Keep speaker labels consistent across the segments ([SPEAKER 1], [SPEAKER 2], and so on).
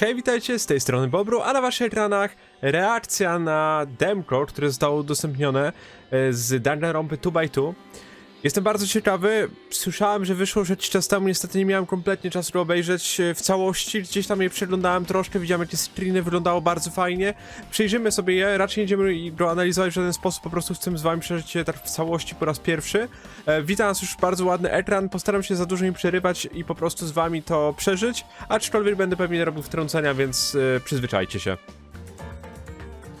[SPEAKER 1] Hej, witajcie, z tej strony Bobru, a na waszych ekranach reakcja na demko, które zostało udostępnione e, z Danganronpy 2x2. Jestem bardzo ciekawy, słyszałem, że wyszło już jakiś czas temu, niestety nie miałem kompletnie czasu go obejrzeć e, w całości, gdzieś tam je przeglądałem troszkę, widziałem jakie screeny, wyglądało bardzo fajnie. Przyjrzymy sobie je, raczej nie będziemy go analizować w żaden sposób, po prostu chcę z wami przeżyć je tak w całości po raz pierwszy. E, nas już bardzo ładny ekran, postaram się za dużo nie przerywać i po prostu z wami to przeżyć, aczkolwiek będę pewnie robił wtrącenia, więc e, przyzwyczajcie się.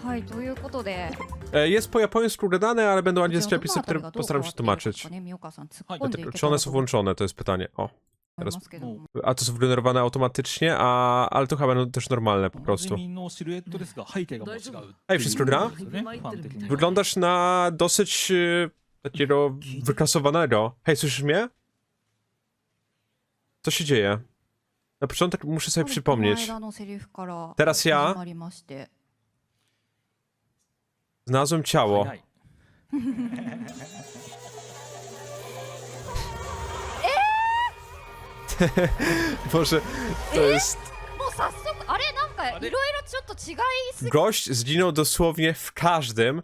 [SPEAKER 2] はいということで
[SPEAKER 1] E, Jest po japońsku gadane, ale będą
[SPEAKER 2] じゃあ
[SPEAKER 1] angielskie
[SPEAKER 2] どの
[SPEAKER 1] opisy,
[SPEAKER 2] あたり
[SPEAKER 1] które
[SPEAKER 2] がどう
[SPEAKER 1] postaram
[SPEAKER 2] 変わ
[SPEAKER 1] się
[SPEAKER 2] っているか
[SPEAKER 1] tłumaczyć.
[SPEAKER 2] ねみおかさん突っ
[SPEAKER 3] はい
[SPEAKER 2] 込んでいけ
[SPEAKER 1] Czy
[SPEAKER 2] た
[SPEAKER 1] one
[SPEAKER 2] ら
[SPEAKER 1] są
[SPEAKER 2] と思い
[SPEAKER 1] włączone, to jest pytanie. O,
[SPEAKER 2] ますけども
[SPEAKER 1] a to są wygenerowane automatycznie, a, ale to chyba będą też normalne po
[SPEAKER 3] 同じ
[SPEAKER 1] prostu.
[SPEAKER 3] 身のシルエットですが背景がもう違う
[SPEAKER 1] Hej, wszystko gra?
[SPEAKER 3] ですよねファン的に
[SPEAKER 1] Wyglądasz na dosyć e, takiego wyklasowanego. Hej, słyszysz mnie? Co się dzieje? Na początek muszę sobie
[SPEAKER 2] この
[SPEAKER 1] przypomnieć.
[SPEAKER 2] 間のセリフから
[SPEAKER 1] Teraz ja
[SPEAKER 2] 始まりまして
[SPEAKER 1] znalazłem ciało.
[SPEAKER 3] 早い
[SPEAKER 1] Boże, to jest...
[SPEAKER 2] もう早速あれなんかいろいろちょっと違いすぎ
[SPEAKER 1] Gość zginął dosłownie w każdym,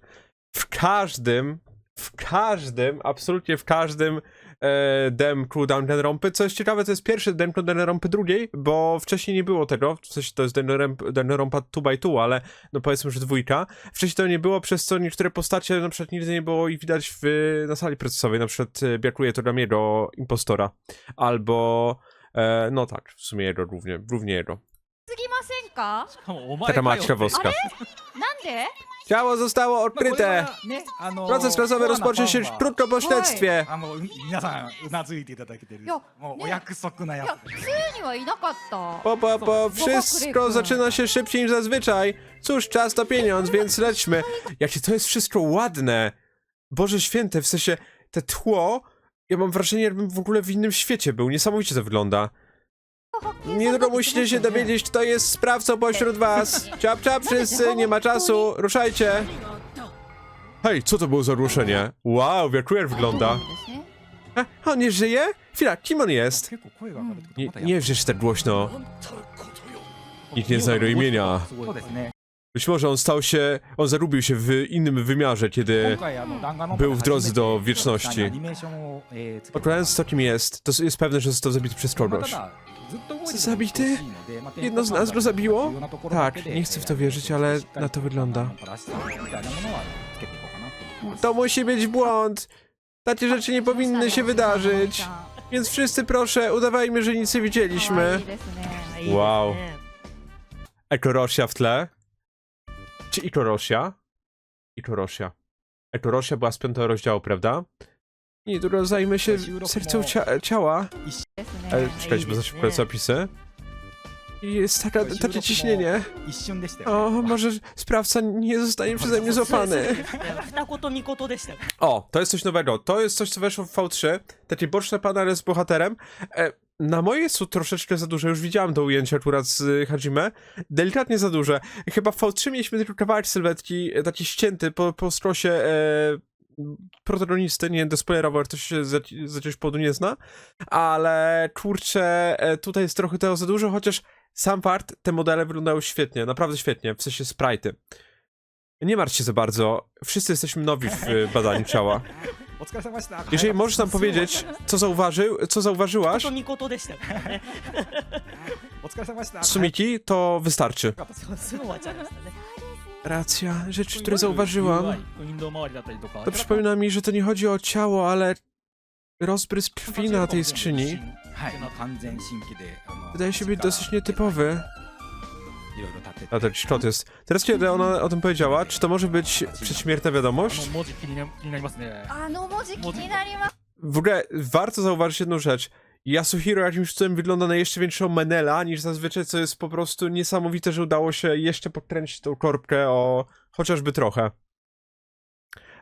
[SPEAKER 1] w każdym, w każdym, absolutnie w każdym e, demku Danganronpy. Co jest ciekawe, to jest pierwszy demku Danganronpy drugiej, bo wcześniej nie było tego, w sensie to jest Danganronp- Danganronpa 2x2, ale no powiedzmy, że dwójka. Wcześniej to nie było, przez co niektóre postacie na przykład nigdy nie było ich widać w, na sali procesowej, na przykład e, brakuje to Ramiego Impostora, albo... E, no tak, w sumie jego równie, równie jego.
[SPEAKER 2] すぎませんか
[SPEAKER 3] しかもお前
[SPEAKER 1] Taka
[SPEAKER 3] かよ
[SPEAKER 1] maćka woska.
[SPEAKER 2] なんで
[SPEAKER 1] Ciało zostało
[SPEAKER 3] まあこれ
[SPEAKER 1] odkryte!
[SPEAKER 3] はねあの
[SPEAKER 1] Proces klasowy rozpocznie się krótko po śledztwie.
[SPEAKER 3] あのう皆さんうなずいていただけてる
[SPEAKER 2] いや
[SPEAKER 3] もうお約束ないや
[SPEAKER 2] や
[SPEAKER 3] つ
[SPEAKER 2] 普通にはいなかった
[SPEAKER 1] Po, po, po, wszystko zaczyna się szybciej niż zazwyczaj. Cóż, czas to pieniądz, więc lećmy. Jakie to jest wszystko ładne. Boże święte, w sensie te tło, ja mam wrażenie, jakbym w ogóle w innym świecie był. Niesamowicie to wygląda. Jutro musicie się dowiedzieć, kto jest sprawcą pośród was. Ciap, ciap wszyscy, nie ma czasu, ruszajcie. Hej, co to było za ruszenie? Wow, jak queer wygląda. A, on nie żyje? Chwila, kim on jest? Nie, nie wrzesz tak głośno. Nikt nie zna jego imienia. Być może on stał się, on zarubił się w innym wymiarze, kiedy był w drodze do wieczności. Odpowiadając to, kim jest, to jest pewne, że został zabity przez kogoś. Zabity? Jedno z nas go zabiło? Tak, nie chcę w to wierzyć, ale na to wygląda. To musi być błąd. Takie rzeczy nie powinny się wydarzyć. Więc wszyscy proszę, udawajmy, że nic nie widzieliśmy. Wow. Ekorosia w tle? Czy Ikorosia? Ikorosia. Ekorosia była z piątego rozdziału, prawda? Nie teraz zajmę się sercem cia ciała. Ale czekajcie, bo za szybko zapisy. I jest taka, takie ciśnienie. O, może sprawca nie zostanie przeze mnie złapany. O, to jest coś nowego. To jest coś, co weszło w V3. Takie boczne panele z bohaterem. E, na moje są troszeczkę za duże, już widziałem to ujęcie akurat z y, Hajime. Delikatnie za duże. Chyba w V3 mieliśmy tylko kawałek sylwetki, e, taki ścięty po, po skrosie e, protagonisty, nie będę spoilerował, ktoś się za coś jakiegoś powodu nie zna, ale kurczę, e, tutaj jest trochę tego za dużo, chociaż sam fart, te modele wyglądały świetnie, naprawdę świetnie, w sensie sprite'y. Nie martw się za bardzo, wszyscy jesteśmy nowi w e, badaniu ciała. Jeżeli możesz nam powiedzieć, co zauważył, co zauważyłaś, Sumiki, to wystarczy. Racja, rzecz, której zauważyłam. To przypomina mi, że to nie chodzi o ciało, ale rozbrys krwi na tej skrzyni. Wydaje się być dosyć nietypowy. A tak, ten szkod jest. Teraz kiedy ona o tym powiedziała, czy to może być przedśmiertna wiadomość? W ogóle warto zauważyć jedną rzecz. Yasuhiro jakimś cudem wygląda na jeszcze większą Menela niż zazwyczaj, co jest po prostu niesamowite, że udało się jeszcze podkręcić tą korbkę o chociażby trochę.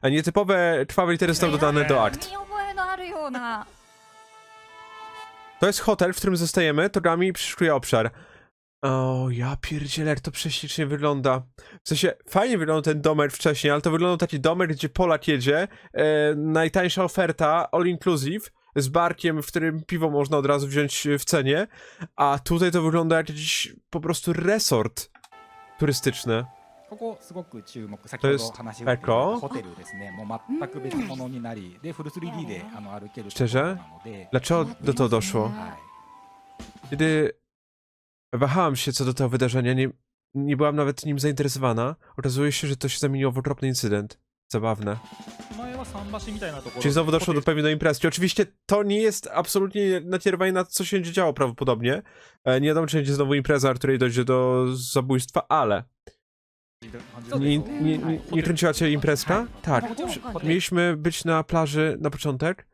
[SPEAKER 1] A nietypowe krwawe litery zostały dodane do akt. To jest hotel, w którym zostajemy, Togami przeszukuje obszar. O, ja pierdzielę, jak to prześlicznie wygląda. W sensie, fajnie wyglądał ten domek wcześniej, ale to wyglądał taki domek, gdzie Polak jedzie, e, najtańsza oferta, all inclusive, z barkiem, w którym piwo można od razu wziąć e, w cenie, a tutaj to wygląda jak jakiś po prostu resort turystyczny.
[SPEAKER 3] To jest Eko.
[SPEAKER 1] Szczerze? Dlaczego do to doszło? Kiedy wahałam się co do tego wydarzenia, nie, nie byłam nawet nim zainteresowana, okazuje się, że to się zamieniło w okropny incydent. Zabawne.
[SPEAKER 3] 前は桟橋みたいなところ
[SPEAKER 1] Czyli znowu doszło do pewnej imprezki. Oczywiście to nie jest absolutnie nakierowanie na to, co się będzie działo prawdopodobnie. E, Nie wiadomo, czy będzie znowu impreza, w której dojdzie do zabójstwa, ale nie, nie, nie, nie kręciła cię imprezka? Tak. Przy- Mieliśmy być na plaży na początek.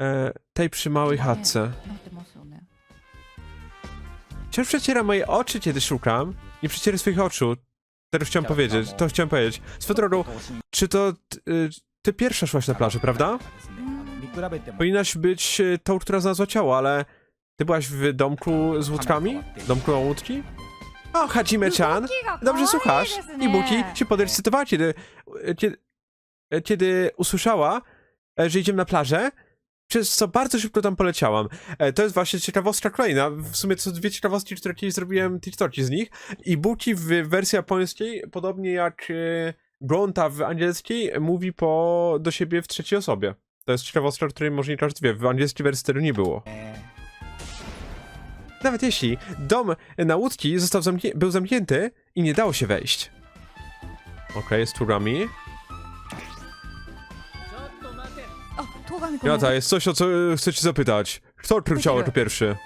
[SPEAKER 1] E, tej przy małej chatce.
[SPEAKER 2] なってますよね
[SPEAKER 1] Wciąż przeciera moje oczy, kiedy szukam. Nie przecieraj swoich oczu. Teraz chciałem powiedzieć, to chciałem powiedzieć. Swetoru, czy to y, ty pierwsza szłaś na plaży, prawda? Powinnaś być y, tą, która znalazła ciało, ale ty byłaś w domku z łódkami? Domku na łódki? O, Hajime-chan, dobrze słuchasz. Ibuki się podekscytowała, kiedy, kiedy, kiedy usłyszała, e, że idziemy na plażę, przez co bardzo szybko tam poleciałam. E, To jest właśnie ciekawostka kolejna. W sumie to są dwie ciekawostki, które kiedyś zrobiłem TikToki z nich. I Buki w wersji japońskiej, podobnie jak e, Bronta w angielskiej, mówi po, do siebie w trzeciej osobie. To jest ciekawostka, której może nie każdy wie. W angielskiej wersji tego nie było. Nawet jeśli dom na łódki został zamknię- był zamknięty i nie dało się wejść. Okej, jest tu Rami.
[SPEAKER 2] あ東上君
[SPEAKER 1] Jata, jest coś, o co e, chcę ci zapytać. Kto odkrył ciało jako pierwszy?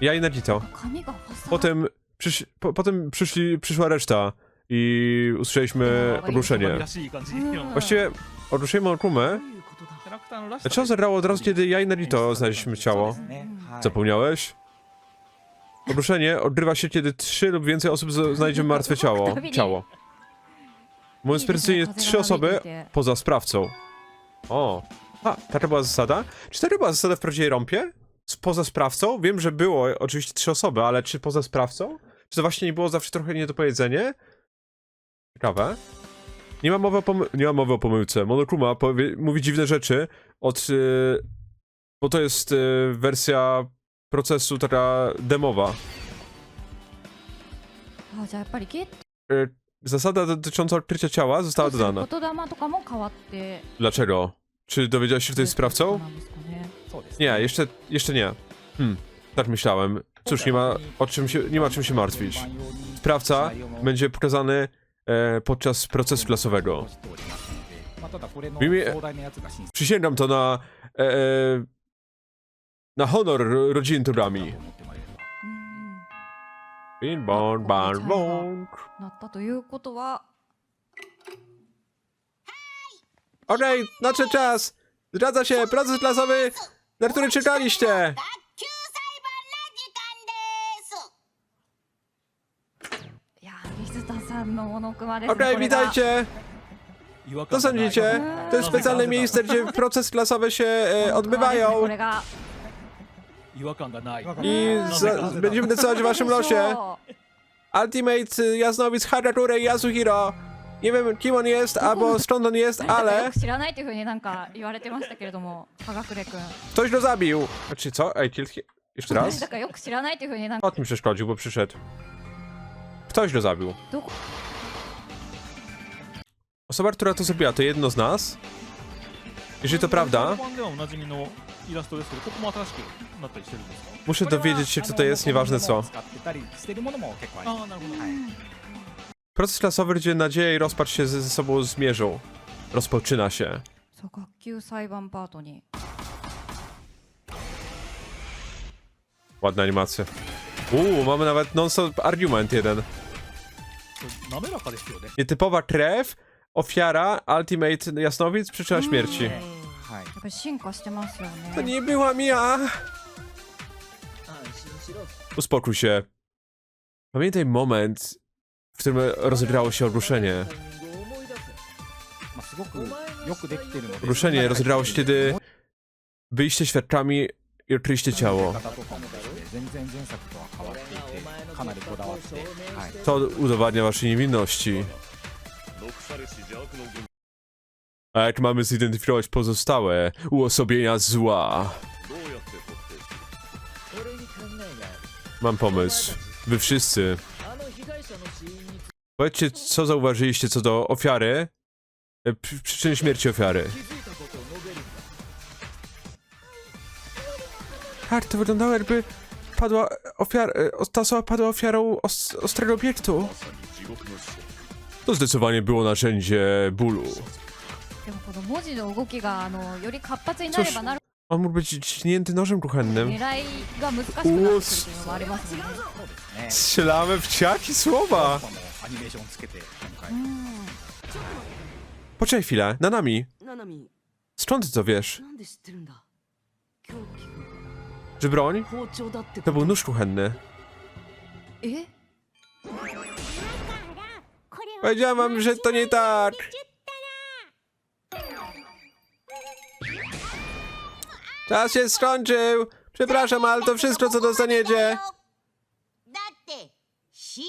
[SPEAKER 1] Ja i Nagito.
[SPEAKER 2] 髪がファサ
[SPEAKER 1] Potem, przysz, po, potem przyszli, przyszła reszta i usłyszeliśmy ogłoszenie.
[SPEAKER 3] らしい感じ
[SPEAKER 2] うん
[SPEAKER 1] Właściwie ogłoszyliśmy Okumę.
[SPEAKER 4] どういうことだ
[SPEAKER 3] キャラクターのらしさ
[SPEAKER 1] Dlaczego zagrało od razu, kiedy ja i Nagito znaleźliśmy ciało?
[SPEAKER 3] そうですねはい
[SPEAKER 1] Zapomniałeś? Ogłoszenie odgrywa się, kiedy trzy lub więcej osób z- znajdzie martwe ciało. Ciało. Mówiąc precyzyjnie, trzy osoby poza sprawcą. O. a, taka była zasada. Czy to była zasada w prawdziwej rąpie? Poza sprawcą? Wiem, że było oczywiście trzy osoby, ale czy poza sprawcą? Czy to właśnie nie było zawsze trochę niedopowiedzenie? Ciekawe. Nie ma mowy o, nie ma mowy o pomyłce. Monokuma mówi dziwne rzeczy od... Yy, bo to jest yy, wersja procesu taka demowa. Y, zasada dotycząca odkrycia ciała została dodana. Dlaczego? Czy dowiedziałeś się, kto jest sprawcą?
[SPEAKER 2] なんですかね
[SPEAKER 3] そうです
[SPEAKER 1] Nie, jeszcze, jeszcze nie. Hmm, tak myślałem. Cóż, nie ma o czym się, nie ma czym się martwić. Sprawca będzie pokazany e, podczas procesu klasowego.
[SPEAKER 3] まあただこれの
[SPEAKER 1] Mimi-
[SPEAKER 3] 壮大なやつが審査
[SPEAKER 1] Przysięgam to na... E, e, na honor ro- rodziny Turami.
[SPEAKER 3] と思ってもらえれば
[SPEAKER 2] うん
[SPEAKER 1] Bing bong, bang bong.
[SPEAKER 2] なったということは
[SPEAKER 1] Okej, nadszedł czas! Zgadza się, proces klasowy, na który czekaliście!
[SPEAKER 5] 学級裁判の時間です
[SPEAKER 2] いや水田さんのモノクマですね
[SPEAKER 1] Okej,
[SPEAKER 2] これが
[SPEAKER 1] witajcie!
[SPEAKER 3] 違和
[SPEAKER 1] Co
[SPEAKER 3] 感がない
[SPEAKER 1] sądzicie? To jest specjalne miejsce, gdzie proces klasowe się e,
[SPEAKER 2] こ
[SPEAKER 1] odbywają
[SPEAKER 2] れが
[SPEAKER 3] 違和感がない
[SPEAKER 1] i za, będziemy decydować o waszym losie. Ultimate y, Jasnowic Harakure Yasuhiro. Nie wiem kim on jest, albo skąd on jest,
[SPEAKER 2] よ
[SPEAKER 1] ale
[SPEAKER 2] く知らないというふうになんか言われてましたけれども、かがくれくん。
[SPEAKER 1] ktoś go zabił. Znaczy co? Ej, kill, jeszcze
[SPEAKER 2] だ
[SPEAKER 1] raz?
[SPEAKER 2] からよく知らないというふうになんか、
[SPEAKER 1] Kot mi przeszkodził, bo przyszedł. Ktoś go zabił.
[SPEAKER 2] どこ
[SPEAKER 1] Osoba, która to zrobiła, to jedno z nas. Jeżeli to prawda,
[SPEAKER 3] 版ではおなじみのイラストですけどここも新しくなったりしてるんですか
[SPEAKER 1] muszę dowiedzieć się, co to jest, nieważne co.
[SPEAKER 3] 使ってたりしてるものも結構ありますああなるほど、
[SPEAKER 2] う
[SPEAKER 3] はい
[SPEAKER 2] ん
[SPEAKER 1] Proces klasowy, gdzie nadzieja i rozpacz się ze, ze sobą zmierzą. Rozpoczyna się.
[SPEAKER 2] そう、学級裁判パートに。
[SPEAKER 1] Ładna animacja. Uuu, mamy nawet non-stop argument jeden.
[SPEAKER 3] 滑らかですよね
[SPEAKER 1] Nietypowa krew, ofiara, ultimate jasnowic, przyczyna śmierci.
[SPEAKER 3] はい
[SPEAKER 2] やっぱり進化してますよ
[SPEAKER 1] To
[SPEAKER 2] ね。
[SPEAKER 1] nie byłam ja!
[SPEAKER 4] 安心しろ
[SPEAKER 1] Uspokój się. Pamiętaj moment, w którym rozegrało się ogłoszenie.
[SPEAKER 4] タイミングを思い出せ
[SPEAKER 3] まあ、すごくよくできてるので
[SPEAKER 1] Ogłoszenie rozegrało się, kiedy byliście świadkami i odkryliście ciało.
[SPEAKER 3] 方とかもですね全然前作とは変わっていてかなりこだわって、はい、
[SPEAKER 1] To udowadnia waszej niewinności. A jak mamy zidentyfikować pozostałe uosobienia zła? Mam pomysł. Wy wszyscy. Powiedzcie, co zauważyliście co do ofiary, e, przy, przyczyny śmierci ofiary. Tak, to wyglądało jakby padła e, ofiara, e, ta osoba padła ofiarą ostrego obiektu. To zdecydowanie było narzędzie bólu.
[SPEAKER 2] Cóż,
[SPEAKER 1] on mógł być ciśnięty nożem kuchennym. Strzelamy w ciaki słowa!
[SPEAKER 3] もアニメーションつけて今回
[SPEAKER 1] Poczekaj chwilę, na nami.
[SPEAKER 6] ナナミ
[SPEAKER 1] Skąd ty to wiesz?
[SPEAKER 6] なんで知ってるんだ凶器
[SPEAKER 1] Że broń?
[SPEAKER 6] 包丁だってこ
[SPEAKER 1] To
[SPEAKER 6] と
[SPEAKER 1] był nóż kuchenny.
[SPEAKER 2] え
[SPEAKER 1] Powiedziałem wam, że to nie tak. Czas się skończył. Przepraszam, ale to wszystko, co dostaniecie.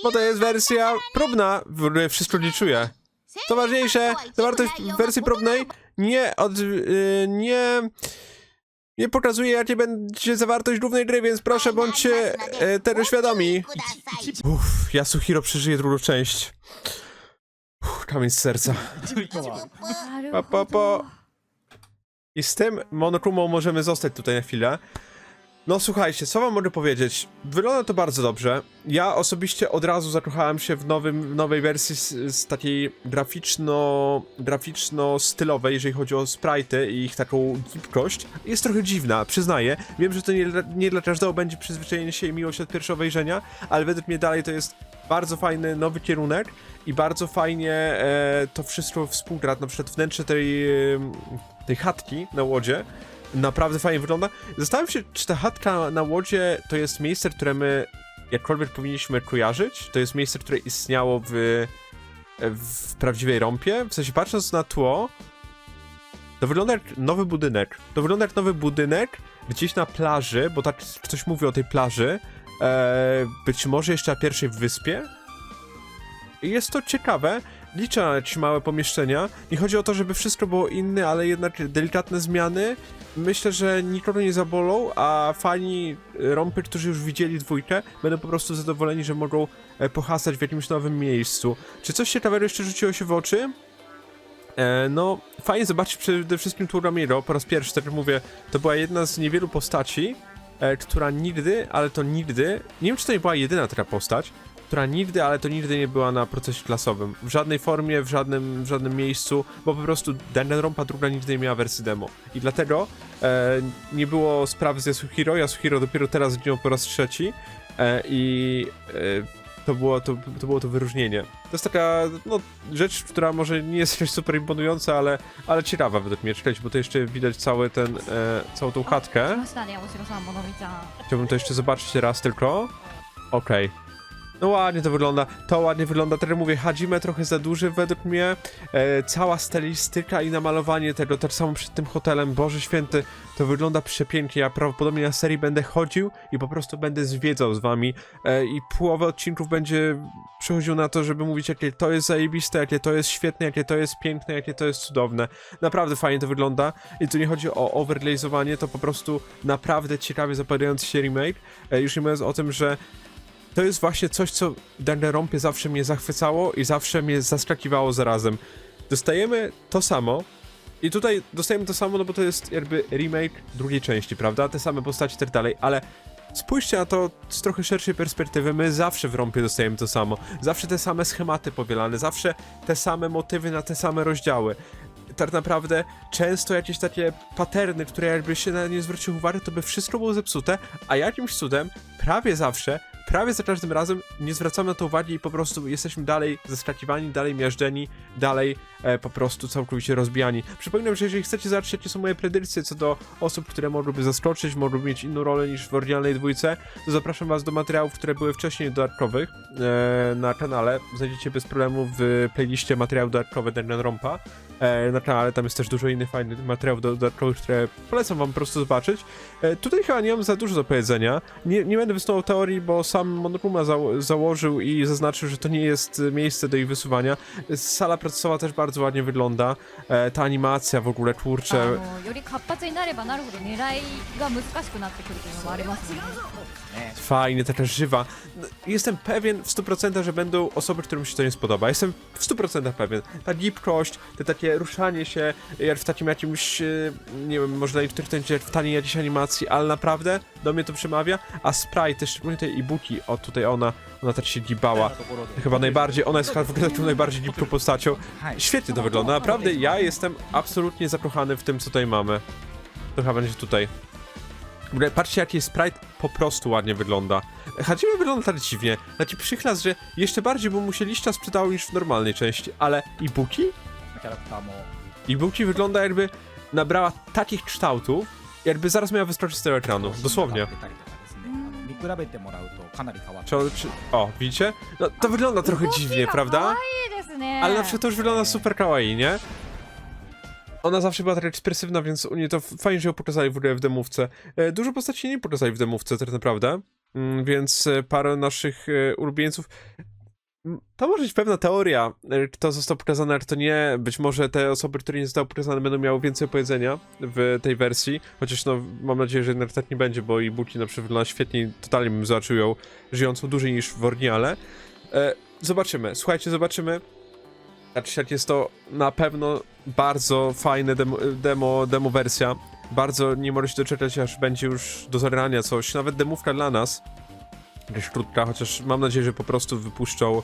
[SPEAKER 1] Bo to jest wersja próbna, w której wszystko liczuje. Co ważniejsze, zawartość wersji próbnej nie od... Yy, nie... Nie pokazuje, jakie będzie zawartość głównej gry, więc proszę bądźcie y, e, tego świadomi. Uff, Yasuhiro przeżyje drugą część. Uff, kamień z serca. Pa, pa, pa. I z tym monokumą możemy zostać tutaj na chwilę. No słuchajcie, co wam mogę powiedzieć? Wygląda to bardzo dobrze. Ja osobiście od razu zakochałem się w, nowym, nowej wersji z, z takiej graficzno, graficzno-stylowej, jeżeli chodzi o sprite'y i ich taką gibkość. Jest trochę dziwna, przyznaję. Wiem, że to nie, nie dla każdego będzie przyzwyczajenie się i miłość od pierwszego wejrzenia, ale według mnie dalej to jest bardzo fajny nowy kierunek i bardzo fajnie e, to wszystko współgra, na przykład wnętrze tej, em, tej chatki na łodzie naprawdę fajnie wygląda. Zastanawiam się, czy ta chatka na łodzie to jest miejsce, które my jakkolwiek powinniśmy kojarzyć. To jest miejsce, które istniało w, w prawdziwej rąpie. W sensie patrząc na tło, to wygląda jak nowy budynek. To wygląda jak nowy budynek gdzieś na plaży, bo tak ktoś mówi o tej plaży. E, być może jeszcze na pierwszej wyspie. I jest to ciekawe. Jakieś małe pomieszczenia. Nie chodzi o to, żeby wszystko było inne, ale jednak delikatne zmiany. Myślę, że nikogo nie zabolą, a fani rompy, którzy już widzieli dwójkę, będą po prostu zadowoleni, że mogą e, pohasać w jakimś nowym miejscu. Czy coś ciekawego jeszcze rzuciło się w oczy? E, no, fajnie zobaczyć przede wszystkim tu Ramiro po raz pierwszy, tak jak mówię, to była jedna z niewielu postaci, e, która nigdy, ale to nigdy, nie wiem czy to nie była jedyna taka postać, która nigdy, ale to nigdy nie była na procesie klasowym. W żadnej formie, w żadnym, w żadnym miejscu, bo po prostu Danganronpa druga nigdy nie miała wersji demo. I dlatego e, nie było sprawy z Yasuhiro, Yasuhiro dopiero teraz zginął po raz trzeci e, i e, to było to, to było to wyróżnienie. To jest taka no, rzecz, która może nie jest coś super imponująca, ale, ale ciekawa według mnie czytać, bo to jeszcze widać cały ten, e, całą tą chatkę. Chciałbym to jeszcze zobaczyć raz tylko. Okej. Okay. No ładnie to wygląda, to ładnie wygląda, jak mówię, Hadzime trochę za duży według mnie, e, cała stylistyka i namalowanie tego, tak samo przed tym hotelem, Boże Święty, to wygląda przepięknie, ja prawdopodobnie na serii będę chodził i po prostu będę zwiedzał z wami. E, i połowę odcinków będzie przychodził na to, żeby mówić, jakie to jest zajebiste, jakie to jest świetne, jakie to jest piękne, jakie to jest cudowne, naprawdę fajnie to wygląda. I tu nie chodzi o overglazowanie, to po prostu naprawdę ciekawie zapadający się remake, e, już nie mówiąc o tym, że to jest właśnie coś, co Danganronpie zawsze mnie zachwycało i zawsze mnie zaskakiwało zarazem. Dostajemy to samo i tutaj dostajemy to samo, no bo to jest jakby remake drugiej części, prawda? Te same postaci i tak dalej, ale spójrzcie na to z trochę szerszej perspektywy, my zawsze w Rompie dostajemy to samo. Zawsze te same schematy powielane, zawsze te same motywy na te same rozdziały. Tak naprawdę często jakieś takie paterny, które jakby się na nie zwrócił uwagę, to by wszystko było zepsute, a jakimś cudem prawie zawsze prawie za każdym razem nie zwracamy na to uwagi i po prostu jesteśmy dalej zaskakiwani, dalej miażdżeni, dalej e, po prostu całkowicie rozbijani. Przypominam, że jeżeli chcecie zobaczyć, jakie są moje predykcje co do osób, które mogłyby zaskoczyć, mogłyby mieć inną rolę niż w oryginalnej dwójce, to zapraszam was do materiałów, które były wcześniej dodatkowych e, na kanale. Znajdziecie bez problemu w playliście materiały dodatkowe Danganronpa e, no tak, na kanale, tam jest też dużo innych fajnych materiałów dodatkowych, które polecam wam po prostu zobaczyć. E, tutaj chyba nie mam za dużo do powiedzenia, nie, nie będę wysnuwał teorii, bo sam Monokuma założył i zaznaczył, że to nie jest miejsce do ich wysuwania. Sala procesowa też bardzo ładnie wygląda, e, ta animacja w ogóle, kurczę.
[SPEAKER 2] ね。
[SPEAKER 1] Fajnie, taka żywa. No, jestem pewien w 100%, że będą osoby, którym się to nie spodoba. Jestem w 100% pewien. Ta gibkość, te takie takie ruszanie się w takim jakimś, e, nie wiem, można dla niektórych to będzie w taniej jakiejś animacji, ale naprawdę do mnie to przemawia, a Sprite, szczególnie tej Ibuki, o tutaj ona, ona też się gibała, chyba najbardziej, ona jest chyba w ogóle tą najbardziej gibką postacią. Świetnie to wygląda, naprawdę ja jestem absolutnie zakochany w tym, co tutaj mamy. trochę będzie tutaj. Patrzcie jaki sprite po prostu ładnie wygląda. Hadzimy wygląda tak dziwnie. Znaczy przychlas, że jeszcze bardziej, bo mu się liścia sprzedało niż w normalnej części, ale i
[SPEAKER 3] buki? ャラクターも
[SPEAKER 1] Ibuki wygląda jakby nabrała takich kształtów, jakby zaraz miała wyskoczyć z tego ekranu. Dosłownie.
[SPEAKER 3] 出たりとかですねあの見比べてもらうとかなり変わって
[SPEAKER 1] Czy, czy, o, widzicie? No, to wygląda trochę dziwnie,
[SPEAKER 2] 可
[SPEAKER 1] prawda?
[SPEAKER 2] 愛いですね
[SPEAKER 1] Ale na przykład to już wygląda super kawaii, nie? Ona zawsze była tak ekspresywna, więc u niej to f- fajnie, że ją pokazali w ogóle w demówce. E, Dużo postaci nie pokazali w demówce tak naprawdę, mm, więc e, parę naszych e, ulubieńców... to może być pewna teoria, e, kto został pokazany, a kto nie. Być może te osoby, które nie zostały pokazane, będą miały więcej powiedzenia w tej wersji. Chociaż no, mam nadzieję, że jednak tak nie będzie, bo i Buki na przykład wygląda świetnie totalnie bym zobaczył ją żyjącą dłużej niż w oryginale. E, zobaczymy, słuchajcie, zobaczymy. Znaczy, jest to na pewno bardzo fajne demo, demo, demo wersja. Bardzo nie możecie się doczekać, aż będzie już do zagrania coś. Nawet demówka dla nas. Krótka, chociaż mam nadzieję, że po prostu wypuszczą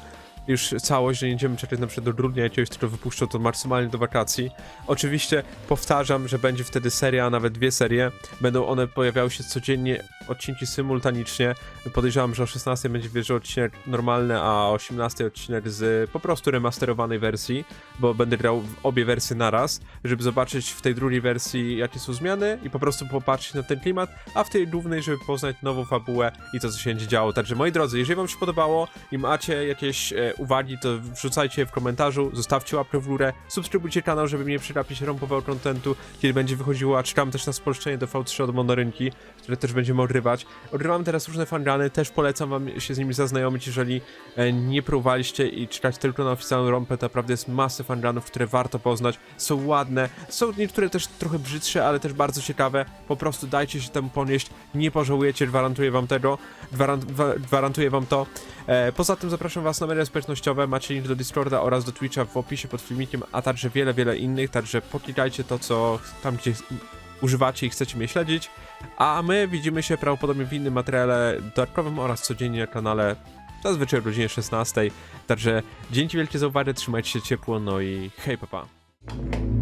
[SPEAKER 1] już całość, że nie będziemy czekać na przykład do grudnia jakiegoś, tylko wypuszczą to maksymalnie do wakacji. Oczywiście powtarzam, że będzie wtedy seria, a nawet dwie serie. Będą one pojawiały się codziennie, odcinki symultanicznie. Podejrzewam, że o 16 będzie wjeżdżał odcinek normalny, a o 18 odcinek z po prostu remasterowanej wersji, bo będę grał w obie wersje naraz, żeby zobaczyć w tej drugiej wersji jakie są zmiany i po prostu popatrzeć na ten klimat, a w tej głównej, żeby poznać nową fabułę i to, co się będzie działo. Także moi drodzy, jeżeli wam się podobało i macie jakieś e, uwagi, to wrzucajcie w komentarzu, zostawcie łapkę w górę, subskrybujcie kanał, żeby nie przegapić rąbowego kontentu, kiedy będzie wychodziło, a czekam też na spolszczenie do V3 od Monarynki, które też będziemy odrywać. Odrywamy teraz różne fangany, też polecam wam się z nimi zaznajomić, jeżeli e, nie próbowaliście i czekać tylko na oficjalną rąpę, to naprawdę jest masę fanganów, które warto poznać, są ładne, są niektóre też trochę brzydsze, ale też bardzo ciekawe, po prostu dajcie się temu ponieść, nie pożałujecie, gwarantuję wam tego, gwarant, gwa- gwarantuję wam to. E, poza tym zapraszam was na media społecznościowe, macie link do Discorda oraz do Twitcha w opisie pod filmikiem, a także wiele, wiele innych, także poklikajcie to, co tam, gdzie używacie i chcecie mnie śledzić, a my widzimy się prawdopodobnie w innym materiale dodatkowym oraz codziennie na kanale, zazwyczaj o godzinie 16, także dzięki wielkie za uwagę, trzymajcie się ciepło, no i hej papa. Pa.